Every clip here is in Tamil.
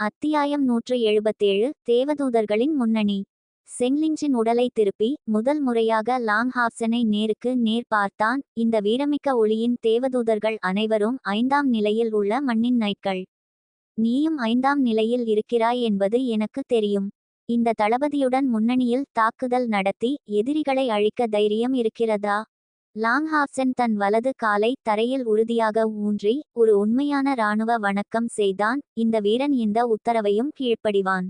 அத்தியாயம் நூற்று எழுபத்தேழு தேவதூதர்களின் முன்னணி. செங்லிஞ்சின் உடலை திருப்பி முதல் முறையாக லாங் ஹாப்சனை நேருக்கு நேர் பார்த்தான். இந்த வீரமிக்க ஒளியின் தேவதூதர்கள் அனைவரும் ஐந்தாம் நிலையில் உள்ள மண்ணின் நைட்கள் நீயும் ஐந்தாம் நிலையில் இருக்கிறாய் என்பது எனக்கு தெரியும். இந்த தளபதியுடன் முன்னணியில் தாக்குதல் நடத்தி எதிரிகளை அழிக்க தைரியம் இருக்கிறதா? லாங்ஹாப்சன் தன் வலது காலை தரையில் உறுதியாக ஊன்றி ஒரு உண்மையான இராணுவ வணக்கம் செய்தான். இந்த வீரன் இந்த உத்தரவையும் கீழ்ப்படிவான்.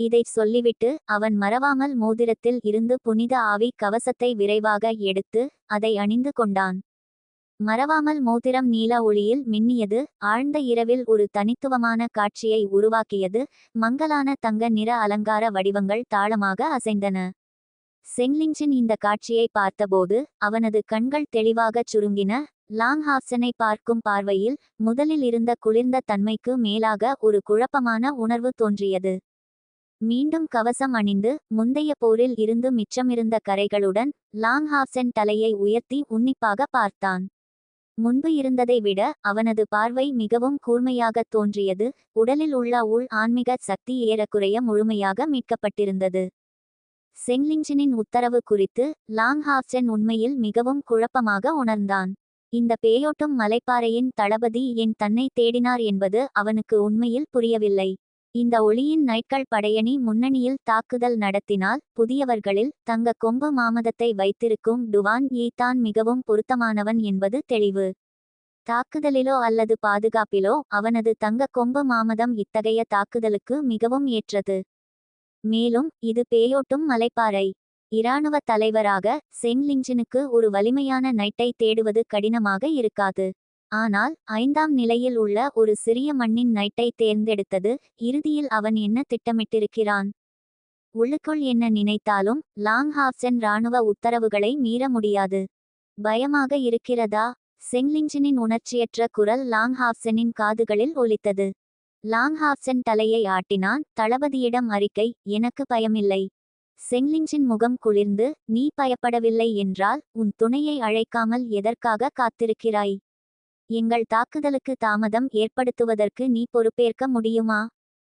இதைச் சொல்லிவிட்டு அவன் மறவாமல் மோதிரத்தில் இருந்து புனித ஆவி கவசத்தை விரைவாக எடுத்து அதை அணிந்து கொண்டான். மறவாமல் மோதிரம் நீல ஒளியில் மின்னியது ஆழ்ந்த இரவில் ஒரு தனித்துவமான காட்சியை உருவாக்கியது மங்கலான தங்க நிற அலங்கார வடிவங்கள் தாளமாக அசைந்தன. செங்லிஞ்சின் இந்த காட்சியை பார்த்தபோது அவனது கண்கள் தெளிவாகச் சுருங்கின. லாங்ஹாப்சனை பார்க்கும் பார்வையில் முதலில் இருந்த குளிர்ந்த தன்மைக்கு மேலாக ஒரு குழப்பமான உணர்வு தோன்றியது. மீண்டும் கவசம் அணிந்து முந்தைய போரில் இருந்து மிச்சமிருந்த கரைகளுடன் லாங்ஹாப்சன் தலையை உயர்த்தி உன்னிப்பாக பார்த்தான். முன்பு இருந்ததை விட அவனது பார்வை மிகவும் கூர்மையாகத் தோன்றியது. உடலில் உள்ள உள் ஆன்மீக சக்தி ஏறக்குறைய முழுமையாக மீட்கப்பட்டிருந்தது. செங்லிஞ்சினின் உத்தரவு குறித்து லாங்ஹாப்சன் உண்மையில் மிகவும் குழப்பமாக உணர்ந்தான். இந்த பேயோட்டும் மலைப்பாறையின் தளபதி என் தன்னை தேடினார் என்பது அவனுக்கு உண்மையில் புரியவில்லை. இந்த ஒளியின் நைட்கள் படையணி முன்னணியில் தாக்குதல் நடத்தினால் புதியவர்களில் தங்க கொம்பு மாமதத்தை வைத்திருக்கும் டுவான் ஈ தான் மிகவும் பொருத்தமானவன் என்பது தெளிவு. தாக்குதலிலோ அல்லது பாதுகாப்பிலோ அவனது தங்க கொம்பு மாமதம் இத்தகைய தாக்குதலுக்கு மிகவும் ஏற்றது. மேலும் இது பேயோட்டும் மலைப்பாறை. இராணுவ தலைவராக செங்லிஞ்சினுக்கு ஒரு வலிமையான நைட்டை தேடுவது கடினமாக இருக்காது. ஆனால் ஐந்தாம் நிலையில் உள்ள ஒரு சிறிய மண்ணின் நைட்டை தேர்ந்தெடுத்தது இறுதியில் அவன் என்ன திட்டமிட்டிருக்கிறான்? உள்ளுக்குள் என்ன நினைத்தாலும் லாங் ஹாப்சன் இராணுவ உத்தரவுகளை மீற முடியாது. பயமாக இருக்கிறதா? செங்லிஞ்சினின் உணர்ச்சியற்ற குரல் லாங் ஹாப்சனின் காதுகளில் ஒலித்தது. லாங்ஹாப்சன் தலையை ஆட்டினான். தளபதியிடம் அறிக்கை எனக்கு பயமில்லை. செங்லிஞ்சின் முகம் குளிர்ந்து நீ பயப்படவில்லை என்றால் உன் துணையை அழைக்காமல் எதற்காக காத்திருக்கிறாய்? எங்கள் தாக்குதலுக்கு தாமதம் ஏற்படுத்துவதற்கு நீ பொறுப்பேற்க முடியுமா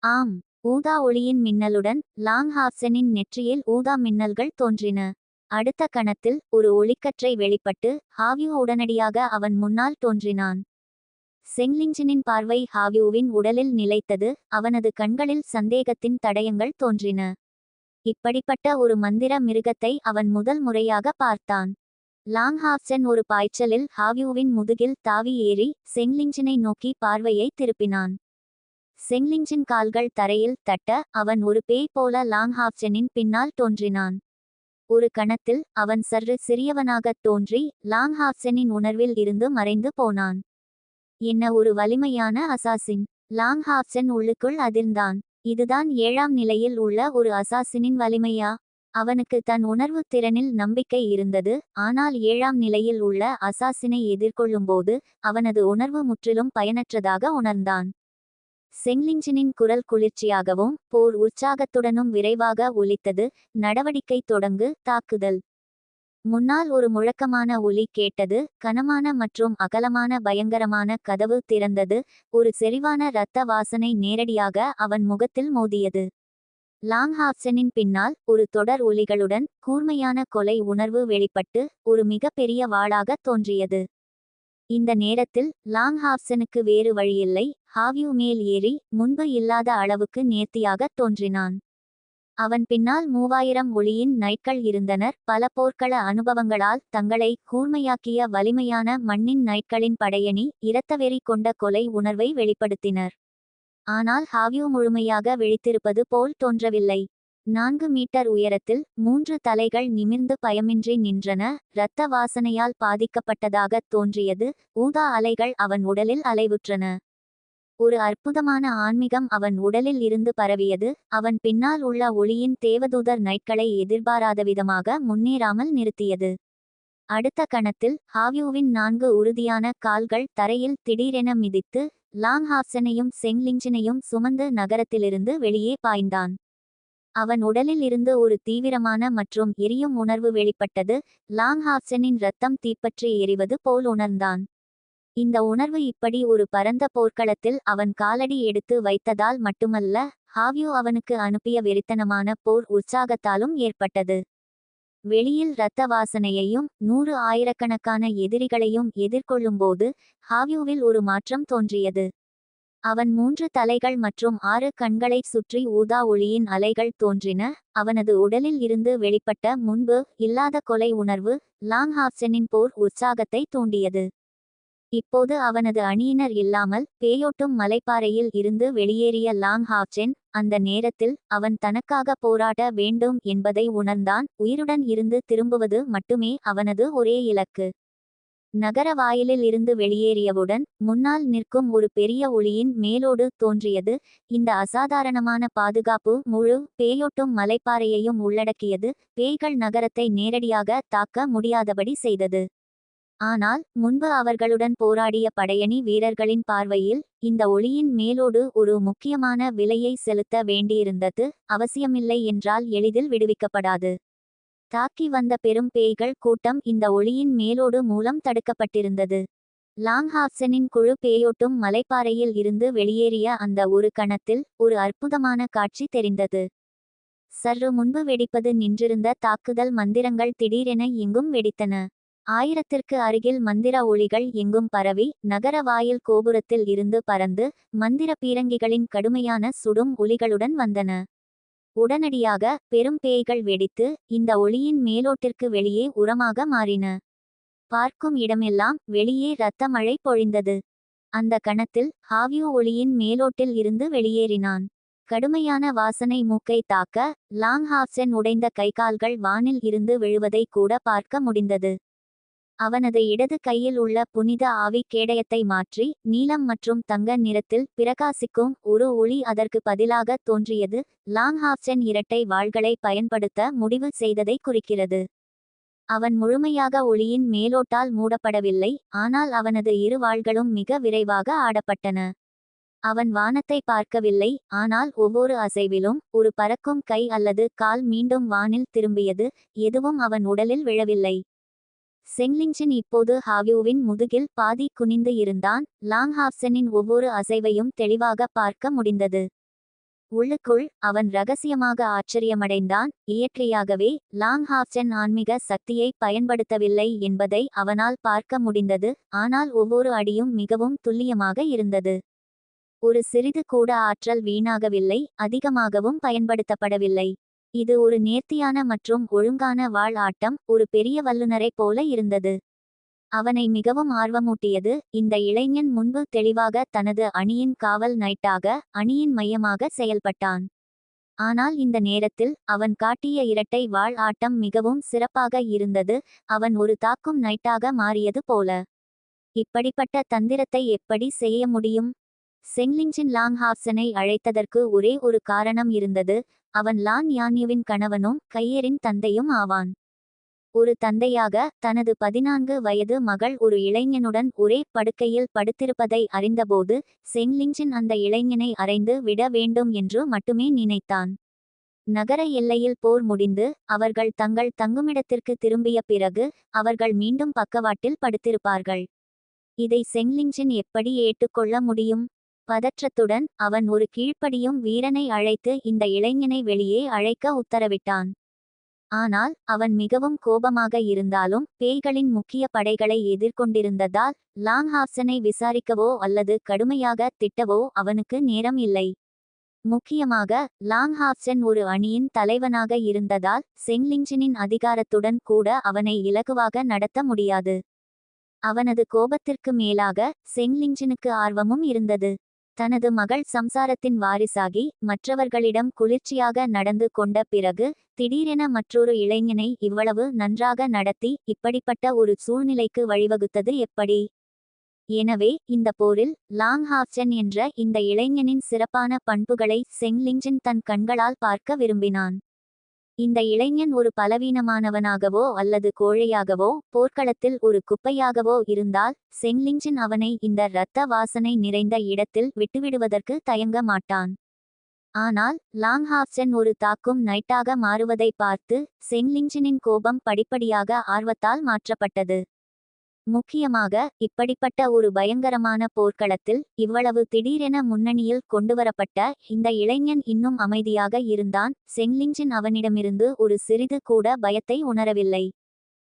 ஆம். ஊதா ஒளியின் மின்னலுடன் லாங்ஹாப்சனின் நெற்றியில் ஊதா மின்னல்கள் தோன்றின. அடுத்த கணத்தில் ஒரு ஒளிக்கற்றை வெளிப்பட்டு ஹாவியோ உடனடியாக அவன் முன்னால் தோன்றினான். செங்லிஞ்சினின் பார்வை ஹாவியூவின் உடலில் நிலைத்தது அவனது கண்களில் சந்தேகத்தின் தடயங்கள் தோன்றின. இப்படிப்பட்ட ஒரு மந்திர மிருகத்தை அவன் முதல் முறையாக பார்த்தான். லாங்ஹாப்சன் ஒரு பாய்ச்சலில் ஹாவியூவின் முதுகில் தாவி ஏறி செங்லிஞ்சினை நோக்கி பார்வையை திருப்பினான். செங்லிஞ்சின் கால்கள் தரையில் தட்ட அவன் ஒரு பேய் போல லாங்ஹாப்சனின் பின்னால் தோன்றினான். ஒரு கணத்தில் அவன் சற்று சிறியவனாகத் தோன்றி லாங்ஹாப்சனின் உணர்வில் இருந்து மறைந்து போனான். என்ன ஒரு வலிமையான அசாசின். லாங் ஹாப்சன் உள்ளுக்குள் அதிர்ந்தான். இதுதான் ஏழாம் நிலையில் உள்ள ஒரு அசாசினின் வலிமையா? அவனுக்கு தன் உணர்வு திறனில் நம்பிக்கை இருந்தது. ஆனால் ஏழாம் நிலையில் உள்ள அசாசினை எதிர்கொள்ளும்போது அவனது உணர்வு முற்றிலும் பயனற்றதாக உணர்ந்தான். செங்லிஞ்சினின் குரல் குளிர்ச்சியாகவும் போர் உற்சாகத்துடனும் விரைவாக ஒலித்தது. நடவடிக்கை தொடங்கு தாக்குதல். முன்னால் ஒரு முழக்கமான ஒலி கேட்டது கனமான மற்றும் அகலமான பயங்கரமான கதவு திறந்தது ஒரு செறிவான இரத்த வாசனை நேரடியாக அவன் முகத்தில் மோதியது. லாங்ஹாப்சனின் பின்னால் ஒரு தொடர் ஒலிகளுடன் கூர்மையான கொலை உணர்வு வெளிப்பட்டு ஒரு மிகப்பெரிய வாளாக தோன்றியது. இந்த நேரத்தில் லாங்ஹாப்சனுக்கு வேறு வழியில்லை ஹாவியூ மேல் ஏறி முன்பு இல்லாத அளவுக்கு நேர்த்தியாக தோன்றினான். அவன் பின்னால் மூவாயிரம் ஒளியின் நைட்கள் இருந்தனர். பல போர்க்கள அனுபவங்களால் தங்களை கூர்மையாக்கிய வலிமையான மண்ணின் நைட்களின் படையணி இரத்தவெறி கொண்ட கொலை உணர்வை வெளிப்படுத்தினர். ஆனால் ஹாவியூ முழுமையாக விழித்திருப்பது போல் தோன்றவில்லை. நான்கு மீட்டர் உயரத்தில் மூன்று தலைகள் நிமிர்ந்து பயமின்றி நின்றன. இரத்த வாசனையால் பாதிக்கப்பட்டதாகத் தோன்றியது. ஊதா அலைகள் அவன் உடலில் அலைவுற்றன. ஒரு அற்புதமான ஆன்மீகம் அவன் உடலில் இருந்து பரவியது. அவன் பின்னால் உள்ள ஒளியின் தேவதூதர் நைட்களை எதிர்பாராத விதமாக முன்னேறாமல் நிறுத்தியது. அடுத்த கணத்தில் ஹாவியூவின் நான்கு உறுதியான கால்கள் தரையில் திடீரென மிதித்து லாங்ஹாப்சனையும் செங்லிஞ்சினையும் சுமந்து நகரத்திலிருந்து வெளியே பாய்ந்தான். அவன் உடலில் இருந்து ஒரு தீவிரமான மற்றும் எரியும் உணர்வு வெளிப்பட்டது. லாங்ஹாப்சனின் இரத்தம் தீப்பற்றி எரிவது போல் உணர்ந்தான். இந்த உணர்வு இப்படி ஒரு பரந்த போர்க்களத்தில் அவன் காலடி எடுத்து வைத்ததால் மட்டுமல்ல ஹாவியோ அவனுக்கு அனுப்பிய வெறித்தனமான போர் உற்சாகத்தாலும் ஏற்பட்டது. வெளியில் இரத்த வாசனையையும் நூறு ஆயிரக்கணக்கான எதிரிகளையும் எதிர்கொள்ளும்போது ஹாவியோவில் ஒரு மாற்றம் தோன்றியது. அவன் மூன்று தலைகள் மற்றும் ஆறு கண்களைச் சுற்றி ஊதா ஒளியின் அலைகள் தோன்றின அவனது உடலில் இருந்து வெளிப்பட்ட முன்பு இல்லாத கொலை உணர்வு லாங் ஹாப்சனின் போர் உற்சாகத்தை தூண்டியது. இப்போது அவனது அணியினர் இல்லாமல் பேயோட்டும் மலைப்பாறையில் இருந்து வெளியேறிய லாங் ஹாப்சென் அந்த நேரத்தில் அவன் தனக்காக போராட வேண்டும் என்பதை உணர்ந்தான். உயிருடன் இருந்து திரும்புவது மட்டுமே அவனது ஒரே இலக்கு. நகர வாயிலில் இருந்து வெளியேறியவுடன் முன்னால் நிற்கும் ஒரு பெரிய ஒளியின் மேலோடு தோன்றியது. இந்த அசாதாரணமான பாதுகாப்பு முழு பேயோட்டும் மலைப்பாறையையும் உள்ளடக்கியது. பேய்கள் நகரத்தை நேரடியாக தாக்க முடியாதபடி செய்தது. ஆனால் முன்பு அவர்களுடன் போராடிய படையணி வீரர்களின் பார்வையில் இந்த ஒளியின் மேலோடு ஒரு முக்கியமான விலையை செலுத்த வேண்டியிருந்தது அவசியமில்லை என்றால் எளிதில் விடுவிக்கப்படாது. தாக்கி வந்த பெரும் பேய்கள் கூட்டம் இந்த ஒளியின் மேலோடு மூலம் தடுக்கப்பட்டிருந்தது. லாங்ஹாப்சனின் குழு பேயோட்டும் மலைப்பாறையில் இருந்து வெளியேறிய அந்த ஒரு கணத்தில் ஒரு அற்புதமான காட்சி தெரிந்தது. சற்று முன்பு வெடிப்பது நின்றிருந்த தாக்குதல் மந்திரங்கள் திடீரென இங்கும் வெடித்தன. ஆயிரத்திற்கு அருகில் மந்திர ஒளிகள் எங்கும் பரவி நகர வாயில் கோபுரத்தில் இருந்து பறந்து மந்திர பீரங்கிகளின் கடுமையான சுடும் ஒளிகளுடன் வந்தன. உடனடியாக பெரும் பேய்கள் வெடித்து இந்த ஒளியின் மேலோட்டிற்கு வெளியே உரமாக மாறின. பார்க்கும் இடமெல்லாம் வெளியே இரத்த மழை பொழிந்தது. அந்த கணத்தில் ஹாவியோ ஒளியின் மேலோட்டில் இருந்து வெளியேறினான். கடுமையான வாசனை மூக்கை தாக்க லாங் ஹாப்சென் உடைந்த கைகால்கள் வானில் இருந்து விழுவதை கூட பார்க்க முடிந்தது. அவனது இடது கையில் உள்ள புனித ஆவி கேடயத்தை மாற்றி நீலம் மற்றும் தங்க நிறத்தில் பிரகாசிக்கும் ஒரு ஒளி அதற்கு பதிலாக தோன்றியது. லாங்ஹாப்சன் இரட்டை வாள்களை பயன்படுத்த முடிவு செய்ததை குறிக்கிறது. அவன் முழுமையாக ஒளியின் மேலோட்டால் மூடப்படவில்லை ஆனால் அவனது இரு வாள்களும் மிக விரைவாக ஆடப்பட்டன. அவன் வானத்தை பார்க்கவில்லை ஆனால் ஒவ்வொரு அசைவிலும் ஒரு பறக்கும் கை அல்லது கால் மீண்டும் வானில் திரும்பியது எதுவும் அவன் உடலில் விழவில்லை. செங்லிங்சன் இப்போது ஹாவியூவின் முதுகில் பாதி குனிந்து இருந்தான். லாங்ஹாப்சனின் ஒவ்வொரு அசைவையும் தெளிவாக பார்க்க முடிந்தது. உள்ளுக்குள் அவன் ரகசியமாக ஆச்சரியமடைந்தான். இயற்கையாகவே லாங்ஹாப்சன் ஆன்மீக சக்தியை பயன்படுத்தவில்லை என்பதை அவனால் பார்க்க முடிந்தது. ஆனால் ஒவ்வொரு அடியும் மிகவும் துல்லியமாக இருந்தது. ஒரு சிறிது கூட ஆற்றல் வீணாகவில்லை. அதிகமாகவும் பயன்படுத்தப்படவில்லை. இது ஒரு நேர்த்தியான மற்றும் ஒழுங்கான வாழ் ஆட்டம் ஒரு பெரிய வல்லுநரைப் போல இருந்தது. அவனை மிகவும் ஆர்வமூட்டியது இந்த இளைஞன் முன்பு தெளிவாக தனது அணியின் காவல் நைட்டாக அணியின் மையமாக செயல்பட்டான். ஆனால் இந்த நேரத்தில் அவன் காட்டிய இரட்டை வாழ் ஆட்டம் மிகவும் சிறப்பாக இருந்தது அவன் ஒரு தாக்கும் நைட்டாக மாறியது போல. இப்படிப்பட்ட தந்திரத்தை எப்படி செய்ய முடியும்? செங்லிங்சின் லாங் ஹாப்சனை அழைத்ததற்கு ஒரே ஒரு காரணம் இருந்தது அவன் லான் யான்யுவின் கணவனும் கையரின் தந்தையும் ஆவான். ஒரு தந்தையாக தனது பதினான்கு வயது மகள் ஒரு இளைஞனுடன் ஒரே படுக்கையில் படுத்திருப்பதை அறிந்தபோது செங்லிங்சின் அந்த இளைஞனை அறைந்து விட வேண்டும் என்று மட்டுமே நினைத்தான். நகர எல்லையில் போர் முடிந்து அவர்கள் தங்கள் தங்குமிடத்திற்கு திரும்பிய பிறகு அவர்கள் மீண்டும் பக்கவாட்டில் படுத்திருப்பார்கள். இதை செங்லிங்சின் எப்படி ஏற்றுக்கொள்ள முடியும்? பதற்றத்துடன் அவன் ஒரு கீழ்ப்படியும் வீரனை அழைத்து இந்த இளைஞனை வெளியே அழைக்க உத்தரவிட்டான். ஆனால் அவன் மிகவும் கோபமாக இருந்தாலும் பேய்களின் முக்கிய படைகளை எதிர்கொண்டிருந்ததால் லாங்ஹாப்சனை விசாரிக்கவோ அல்லது கடுமையாக திட்டவோ அவனுக்கு நேரம் இல்லை. முக்கியமாக லாங்ஹாப்சன் ஒரு அணியின் தலைவனாக இருந்ததால் செங்லிஞ்சனின் அதிகாரத்துடன் கூட அவனை இலகுவாக நடத்த முடியாது. அவனது கோபத்திற்கு மேலாக செங்லிஞ்சனுக்கு ஆர்வமும் இருந்தது. தனது மகள் சம்சாரத்தின் வாரிசாகி மற்றவர்களிடம் குளிர்ச்சியாக நடந்து கொண்ட பிறகு திடீரென மற்றொரு இளைஞனை இவ்வளவு நன்றாக நடத்தி இப்படிப்பட்ட ஒரு சூழ்நிலைக்கு வழிவகுத்தது எப்படி? எனவே இந்த போரில் லாங் ஹாப்சன் என்ற இந்த இளைஞனின் சிறப்பான பண்புகளை செங்லிங்ஜின் தன் கண்களால் பார்க்க விரும்பினான். இந்த இளைஞன் ஒரு பலவீனமானவனாகவோ அல்லது கோழையாகவோ போர்க்களத்தில் ஒரு குப்பையாகவோ இருந்தால் செங்லிங்ஜின் அவனை இந்த இரத்த வாசனை நிறைந்த இடத்தில் விட்டுவிடுவதற்கு தயங்க மாட்டான். ஆனால் லாங்ஹாப்சன் ஒரு தாக்கும் நைட்டாக மாறுவதை பார்த்து செங்லிங்ஜினின் கோபம் படிப்படியாக ஆர்வத்தால் மாற்றப்பட்டது. முக்கியமாக இப்படிப்பட்ட ஒரு பயங்கரமான போர்க்களத்தில் இவ்வளவு திடீரென முன்னணியில் கொண்டுவரப்பட்ட இந்த இளைஞன் இன்னும் அமைதியாக இருந்தான். செங்லிஞ்சின் அவனிடமிருந்து ஒரு சிறிது கூட பயத்தை உணரவில்லை.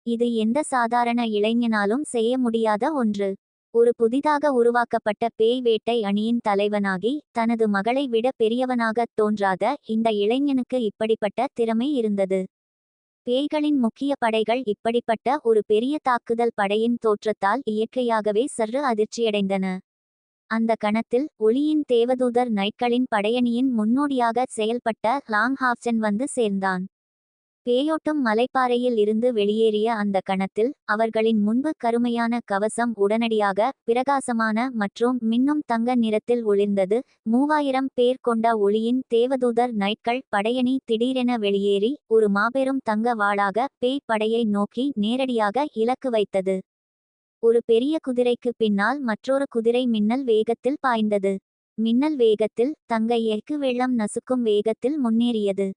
இது எந்த சாதாரண இளைஞனாலும் செய்ய முடியாத ஒன்று. ஒரு புதிதாக உருவாக்கப்பட்ட பேய் வேட்டை அணியின் தலைவனாகி தனது மகளை விட பெரியவனாகத் தோன்றாத இந்த இளைஞனுக்கு இப்படிப்பட்ட திறமை இருந்தது. பேய்களின் முக்கிய படைகள் இப்படிப்பட்ட ஒரு பெரிய தாக்குதல் படையின் தோற்றத்தால் இயற்கையாகவே சற்று அதிர்ச்சியடைந்தன. அந்த கணத்தில் ஒளியின் தேவதூதர் நைட்களின் படையணியின் முன்னோடியாக செயல்பட்ட லாங் ஹாப்சன் வந்து சேர்ந்தான். பேயோட்டும் மலைப்பாறையில் இருந்து வெளியேறிய அந்த கணத்தில் அவர்களின் முன்பு கருமையான கவசம் உடனடியாக பிரகாசமான மற்றும் மின்னும் தங்க நிறத்தில் ஒளிர்ந்தது. மூவாயிரம் பேர் கொண்ட ஒளியின் தேவதூதர் நைட்கள் படையணி திடீரென வெளியேறி ஒரு மாபெரும் தங்க வாளாக பேய் படையை நோக்கி நேரடியாக இலக்கு வைத்தது. ஒரு பெரிய குதிரைக்கு பின்னால் மற்றொரு குதிரை மின்னல் வேகத்தில் பாய்ந்தது. மின்னல் வேகத்தில் தங்க எஃகு வெள்ளம் நசுக்கும் வேகத்தில் முன்னேறியது.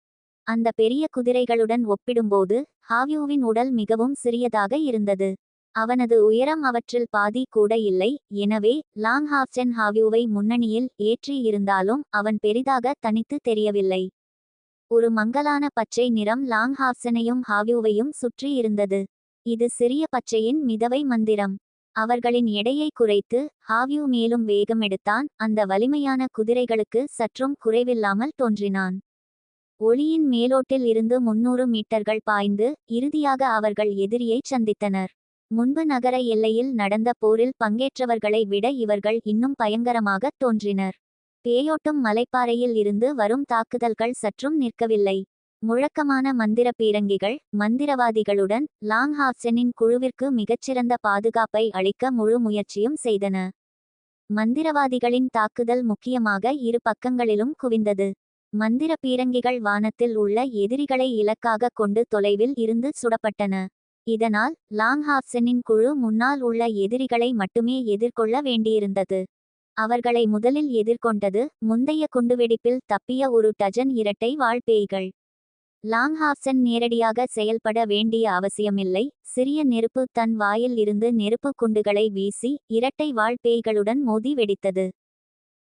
அந்த பெரிய குதிரைகளுடன் ஒப்பிடும்போது ஹாவ்யூவின் உடல் மிகவும் சிறியதாக இருந்தது. அவனது உயரம் அவற்றில் பாதி கூட இல்லை. எனவே லாங் ஹாப்சன் ஹாவ்யூவை முன்னணியில் ஏற்றி இருந்தாலும் அவன் பெரிதாக தனித்து தெரியவில்லை. ஒரு மங்கலான பச்சை நிறம் லாங் ஹாப்சனையும் ஹாவ்யூவையும் சுற்றி இருந்தது. இது சிறிய பச்சையின் மிதவை மந்திரம். அவர்களின் எடையை குறைத்து ஹாவ்யூ மேலும் வேகம் எடுத்தான் அந்த வலிமையான குதிரைகளுக்கு சற்றும் குறைவில்லாமல் தோன்றினான். ஒளியின் மேலோட்டில் இருந்து முன்னூறு மீட்டர்கள் பாய்ந்து இறுதியாக அவர்கள் எதிரியைச் சந்தித்தனர். முன்பு நகர எல்லையில் நடந்த போரில் பங்கேற்றவர்களை விட இவர்கள் இன்னும் பயங்கரமாகத் தோன்றினர். பேயோட்டும் மலைப்பாறையில் இருந்து வரும் தாக்குதல்கள் சற்றும் நிற்கவில்லை. முழக்கமான மந்திர பீரங்கிகள் மந்திரவாதிகளுடன் லாங் ஹாப்சனின் குழுவிற்கு மிகச்சிறந்த பாதுகாப்பை அளிக்க முழு முயற்சியும் செய்தன. மந்திரவாதிகளின் தாக்குதல் முக்கியமாக இரு பக்கங்களிலும் குவிந்தது. மந்திர பீரங்கிகள் வானத்தில் உள்ள எதிரிகளை இலக்காக கொண்டு தொலைவில் இருந்து சுடப்பட்டன. இதனால் லாங்ஹாப்சனின் குழு முன்னால் உள்ள எதிரிகளை மட்டுமே எதிர்கொள்ள வேண்டியிருந்தது. அவர்களை முதலில் எதிர்கொண்டது முந்தைய குண்டுவெடிப்பில் தப்பிய ஒரு டஜன் இரட்டை வாழ்பேய்கள் லாங்ஹாப்சன் நேரடியாக செயல்பட வேண்டிய அவசியமில்லை சிறிய நெருப்பு தன் வாயில் இருந்து நெருப்பு குண்டுகளை வீசி இரட்டை வாழ்பேய்களுடன் மோதி வெடித்தது.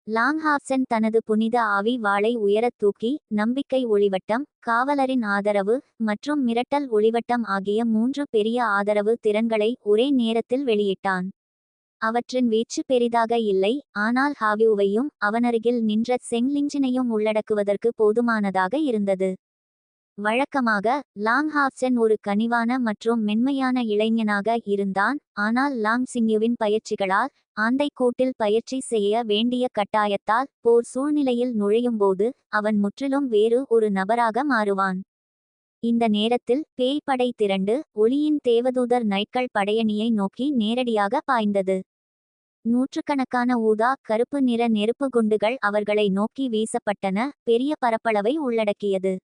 லாங்ஹாப்சன் தனது புனித ஆவி வாளை உயரத் தூக்கி நம்பிக்கை ஒளிவட்டம் காவலரின் ஆதரவு மற்றும் மிரட்டல் ஒளிவட்டம் ஆகிய மூன்று பெரிய ஆதரவு திறன்களை ஒரே நேரத்தில் வெளியிட்டான். அவற்றின் வீச்சு பெரிதாக இல்லை ஆனால் ஹாவியூவையும் அவனருகில் நின்ற செங்லிஞ்சினையும் உள்ளடக்குவதற்கு போதுமானதாக இருந்தது. வழக்கமாக லாங்ஹாப்சன் ஒரு கனிவான மற்றும் மென்மையான இளைஞனாக இருந்தான் ஆனால் லாங் சிங்யுவின் பயிற்சிகளால் ஆந்தை கூட்டில் பயிற்சி செய்ய வேண்டிய கட்டாயத்தால் போர் சூழ்நிலையில் நுழையும்போது அவன் முற்றிலும் வேறு ஒரு நபராக மாறுவான். இந்த நேரத்தில் பேய் படை திரண்டு ஒளியின் தேவதூதர் நைட்கள் படையணியை நோக்கி நேரடியாக பாய்ந்தது. நூற்றுக்கணக்கான ஊதா கருப்பு நிற நெருப்பு குண்டுகள் அவர்களை நோக்கி வீசப்பட்டன பெரிய பரப்பளவை உள்ளடக்கியது.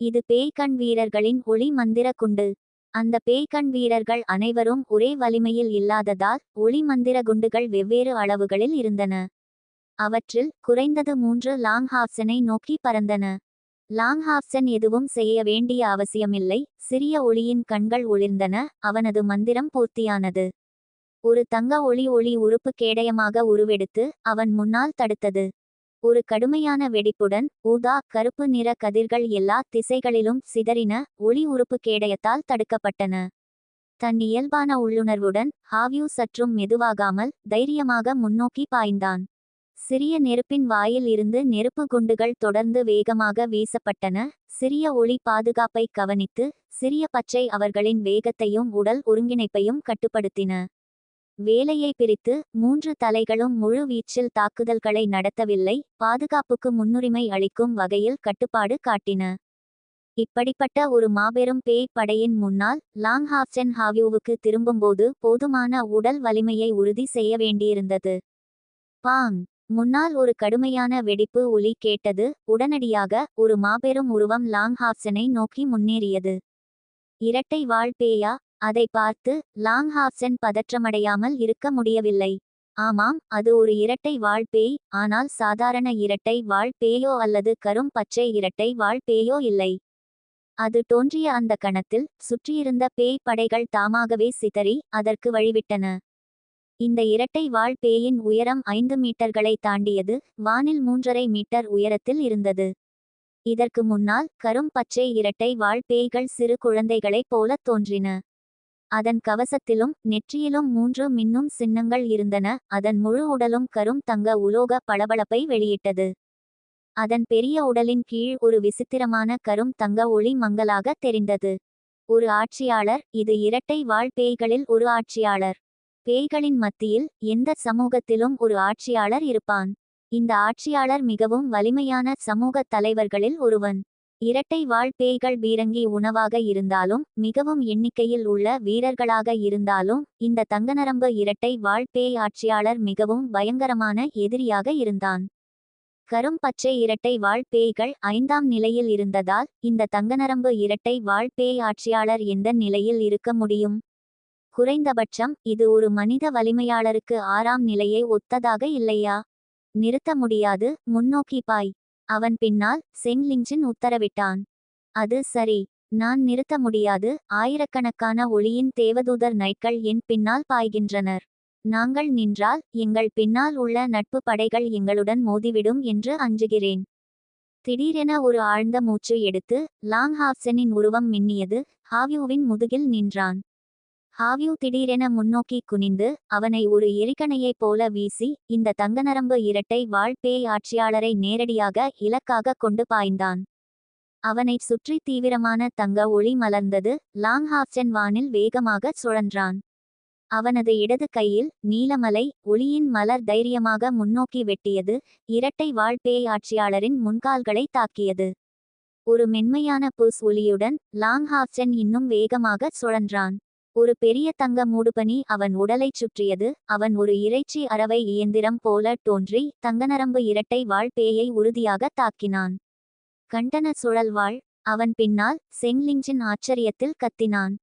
இது பேய்கண் வீரர்களின் ஒளி மந்திர குண்டு. அந்த பேய்கண் வீரர்கள் அனைவரும் ஒரே வலிமையில் இல்லாததால் ஒளி மந்திர குண்டுகள் வெவ்வேறு அளவுகளில் இருந்தன. அவற்றில் குறைந்தது மூன்று லாங் ஹாப்சனை நோக்கி பறந்தன. லாங் ஹாப்சன் எதுவும் செய்ய வேண்டிய அவசியமில்லை. சிறிய ஒளியின் கண்கள் ஒளிர்ந்தன. அவனது மந்திரம் பூர்த்தியானது. ஒரு தங்க ஒளி ஒளி உறுப்பு கேடயமாக உருவெடுத்து அவன் முன்னால் தடுத்தது. ஒரு கடுமையான வெடிப்புடன் ஊதா கருப்பு நிற கதிர்கள் எல்லா திசைகளிலும் சிதறின ஒளி உறுப்பு கேடயத்தால் தடுக்கப்பட்டன. தன் இயல்பான உள்ளுணர்வுடன் ஹாவியூ சற்றும் மெதுவாகாமல் தைரியமாக முன்னோக்கி பாய்ந்தான். சிறிய நெருப்பின் வாயில் இருந்து நெருப்பு குண்டுகள் தொடர்ந்து வேகமாக வீசப்பட்டன. சிறிய ஒளி பாதுகாப்பை கவனித்து சிறிய பச்சை அவர்களின் வேகத்தையும் உடல் ஒருங்கிணைப்பையும் கட்டுப்படுத்தின. வேலையை பிரித்து மூன்று தலைகளும் முழு வீச்சில் தாக்குதல்களை நடத்தவில்லை பாதுகாப்புக்கு முன்னுரிமை அளிக்கும் வகையில் கட்டுப்பாடு காட்டின. இப்படிப்பட்ட ஒரு மாபெரும் பேய் படையின் முன்னால் லாங் ஹாப்சென் ஹாவ்யூவுக்கு திரும்பும்போது போதுமான உடல் வலிமையை உறுதி செய்ய வேண்டியிருந்தது. பாங்! முன்னால் ஒரு கடுமையான வெடிப்பு ஒலி கேட்டது உடனடியாக ஒரு மாபெரும் உருவம் லாங் ஹாப்சனை நோக்கி முன்னேறியது. இரட்டை வாழ் பேயா அதை பார்த்து லாங் ஹாப்சன் பதற்றமடையாமல் இருக்க முடியவில்லை. ஆமாம் அது ஒரு இரட்டை வாழ் பேய் ஆனால் சாதாரண இரட்டை வாழ் பேயோ அல்லது கரும் பச்சை இரட்டை வாழ் பேயோ இல்லை. அது தோன்றிய அந்த கணத்தில் சுற்றியிருந்த பேய் படைகள் தாமாகவே சிதறி அதற்கு வழிவிட்டன. இந்த இரட்டை வாழ் பேயின் உயரம் ஐந்து மீட்டர்களை தாண்டியது வானில் மூன்றரை மீட்டர் உயரத்தில் இருந்தது. இதற்கு முன்னால் கரும் பச்சை இரட்டை வாழ் பேய்கள் சிறு குழந்தைகளைப் போலத் தோன்றின. அதன் கவசத்திலும் நெற்றியிலும் மூன்று மின்னும் சின்னங்கள் இருந்தன. அதன் முழு உடலும் கரும் தங்க உலோக பளபளப்பை வெளியிட்டது. அதன் பெரிய உடலின் கீழ் ஒரு விசித்திரமான கரும் தங்க ஒளி மங்கலாக தெரிந்தது. ஒரு ஆட்சியாளர் இது இரட்டை வாழ் பேய்களில் ஒரு ஆட்சியாளர். பேய்களின் மத்தியில் எந்த சமூகத்திலும் ஒரு ஆட்சியாளர் இருப்பான். இந்த ஆட்சியாளர் மிகவும் வலிமையான சமூக தலைவர்களில் ஒருவன். இரட்டை வாழ் பேய்கள் பீரங்கி உணவாக இருந்தாலும் மிகவும் எண்ணிக்கையில் உள்ள வீரர்களாக இருந்தாலும் இந்த தங்கநரம்பு இரட்டை வாழ் பேய் ஆட்சியாளர் மிகவும் பயங்கரமான எதிரியாக இருந்தான். கரும் பச்சை இரட்டை வாழ் பேய்கள் ஐந்தாம் நிலையில் இருந்ததால் இந்த தங்கநரம்பு இரட்டை வாழ் பேய் ஆட்சியாளர் எந்த நிலையில் இருக்க முடியும்? குறைந்தபட்சம் இது ஒரு மனித வலிமையாளருக்கு ஆறாம் நிலையை ஒத்ததாக இல்லையா? நிறுத்த முடியாது முன்னோக்கி பாய். அவன் பின்னால் செங்லிஞ்சின் உத்தரவிட்டான். அது சரி. நான் நிறுத்த முடியாது. ஆயிரக்கணக்கான ஒளியின் தேவதூதர் நைட்கள் என் பின்னால் பாய்கின்றனர். நாங்கள் நின்றால் எங்கள் பின்னால் உள்ள நட்பு படைகள் எங்களுடன் மோதிவிடும் என்று அஞ்சுகிறேன். திடீரென ஒரு ஆழ்ந்த மூச்சு எடுத்து லாங் ஹாப்சனின் உருவம் மின்னியது ஹாவ்யூவின் முதுகில் நின்றான். ஹாவ்யூ திடீரென முன்னோக்கி குனிந்து அவனை ஒரு எரிகணையைப் போல வீசி இந்த தங்கநரம்பு இரட்டை வாழ்பேய் ஆட்சியாளரை நேரடியாக இலக்காக கொண்டு பாய்ந்தான். அவனைச் சுற்றி தீவிரமான தங்க ஒளி மலர்ந்தது லாங் ஹாப்சன் வானில் வேகமாக சுழன்றான். அவனது இடது கையில் நீலமலை ஒளியின் மலர் தைரியமாக முன்னோக்கி வெட்டியது இரட்டை வாழ்பேய் ஆட்சியாளரின் முன்கால்களை தாக்கியது. ஒரு மென்மையான புஸ் ஒளியுடன் லாங் ஹாஃப்சென் இன்னும் வேகமாக சுழன்றான். ஒரு பெரிய தங்க மூடுபனி அவன் உடலைச் சுற்றியது. அவன் ஒரு இறைச்சி அறவை இயந்திரம் போல தோன்றி தங்கநரம்பு இரட்டை வாழ் பேயை உறுதியாக தாக்கினான். கண்டன சுழல்வாள் அவன் பின்னால் செங்லிஞ்சின் ஆச்சரியத்தில் கத்தினான்.